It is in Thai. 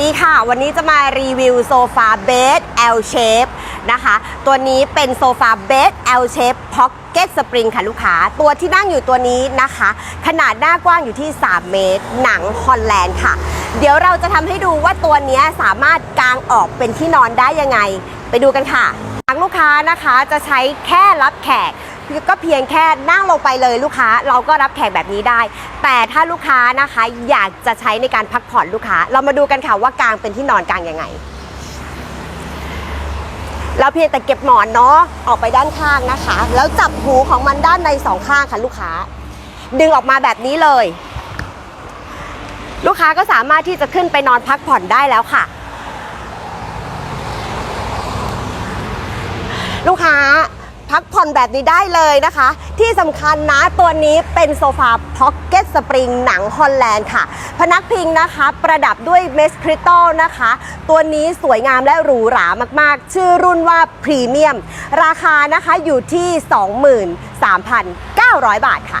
ดีค่ะ วันนี้จะมารีวิวโซฟาเบส L shape นะคะ ตัวนี้เป็นโซฟาเบส L shape pocket spring ค่ะลูกค้า ตัวที่นั่งอยู่ตัวนี้นะคะ ขนาดหน้ากว้างอยู่ที่ 3 เมตร หนังฮอลแลนด์ค่ะ เดี๋ยวเราจะทำให้ดูว่าตัวนี้สามารถกางออกเป็นที่นอนได้ยังไง ไปดูกันค่ะทางลูกค้านะคะจะใช้แค่รับแขก ก็เพียงแค่นั่งลงไปเลยลูกค้าเราก็รับแขกแบบนี้ได้ แต่ถ้าลูกค้านะคะอยากจะใช้ในการพักผ่อนลูกค้า เรามาดูกันค่ะว่ากางเป็นที่นอนกางยังไงเราเพียงแต่เก็บหมอนเนาะออกไปด้านข้างนะคะ แล้วจับหูของมันด้านในสองข้างค่ะลูกค้า ดึงออกมาแบบนี้เลย ลูกค้าก็สามารถที่จะขึ้นไปนอนพักผ่อนได้แล้วค่ะ ลูกค้า พักผ่อนแบบนี้ได้เลยนะคะ ที่สำคัญนะตัวนี้เป็นโซฟาพ็อกเก็ตสปริงหนังฮอลแลนด์ค่ะ พนักพิงนะคะ ประดับด้วยเมสคริสตัลนะคะ ตัวนี้สวยงามและหรูหรามากๆ ชื่อรุ่นว่าพรีเมียม ราคานะคะอยู่ที่ 23,900 บาทค่ะ